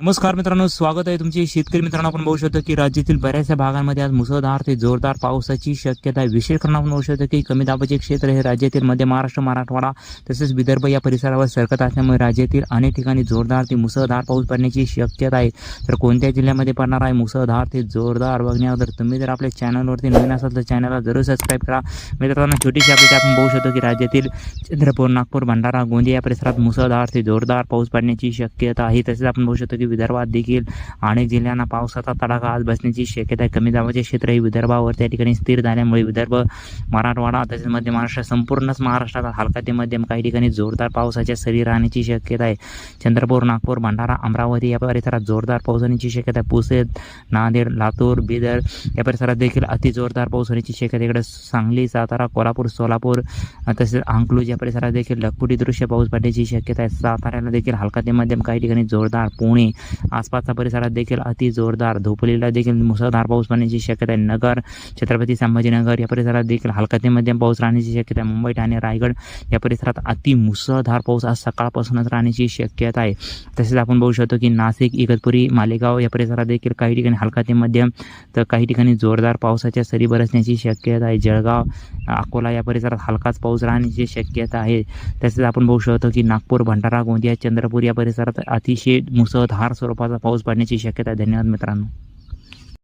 नमस्कार मित्रांनो स्वागत आहे तुमचे. शेतकरी मित्रांनो आपण बघू शकतो की राज्यातील बऱ्याचशा भागांमध्ये आज मुसळधार ते जोरदार पावसाची शक्यता आहे. विशेष करून आपण बघू शकतो की कमी दाबाचे क्षेत्र हे राज्यातील मध्य महाराष्ट्र मराठवाडा तसेच विदर्भ या परिसरावर सरकत असल्यामुळे राज्यातील अनेक ठिकाणी जोरदार ते मुसळधार पाऊस पडण्याची शक्यता आहे. तर कोणत्या जिल्ह्यामध्ये पडणार आहे? मुसळधार ते जोरदार बघण्यावर तुम्ही जर आपल्या चॅनलवरती नवीन असाल तर चॅनलला जरूर सबस्क्राईब करा. मित्रांनो छोटीशी अपडेट आपण बघू शकतो की राज्यातील चंद्रपूर नागपूर भंडारा गोंदिया या परिसरात मुसळधार ते जोरदार पाऊस पडण्याची शक्यता आहे. तसेच आपण बघू शकतो की विदर्भात देखील अनेक जिल्ह्यांना पावसाचा तडाखा आज बसण्याची शक्यता आहे. कमी दाबाचे क्षेत्र हे विदर्भावर त्या ठिकाणी स्थिर झाल्यामुळे विदर्भ मराठवाडा तसेच मध्य महाराष्ट्र संपूर्णच महाराष्ट्रात हलका ते मध्यम काही ठिकाणी जोरदार पावसाच्या सरी राहण्याची शक्यता आहे. चंद्रपूर नागपूर भंडारा अमरावती या परिसरात जोरदार पाऊस होण्याची शक्यता आहे. पुसेत नांदेड लातूर बिदर या परिसरात देखील अति जोरदार पाऊस होण्याची शक्यता इकडे सांगली सातारा कोल्हापूर सोलापूर तसेच अंकलूज या परिसरात देखील लखपुटी दृश्य पाऊस पडण्याची शक्यता आहे. साताऱ्याला देखील हलका ते मध्यम काही ठिकाणी जोरदार पुणे आसपासच्या परिसरात देखील अति जोरदार. धोपलीला देखील मुसळधार पाऊस पडण्याची शक्यता आहे. नगर छत्रपती संभाजीनगर या परिसरात देखील हलका ते मध्यम पाऊस राहण्याची शक्यता आहे. मुंबई ठाणे रायगड या परिसरात अति मुसळधार पाऊस आज सकाळपासूनच राहण्याची शक्यता आहे. तसेच आपण बघू शकतो की नाशिक इगतपुरी मालेगाव या परिसरात देखील काही ठिकाणी हलका ते मध्यम तर काही ठिकाणी जोरदार पावसाच्या सरी बरसण्याची शक्यता आहे. जळगाव अकोला या परिसरात हलकाच पाऊस राहण्याची शक्यता आहे. तसेच आपण बघू शकतो की नागपूर भंडारा गोंदिया चंद्रपूर या परिसरात अतिशय मुसळधार स्वरूपाचा पाऊस पडण्याची शक्यता आहे. धन्यवाद मित्रांनो.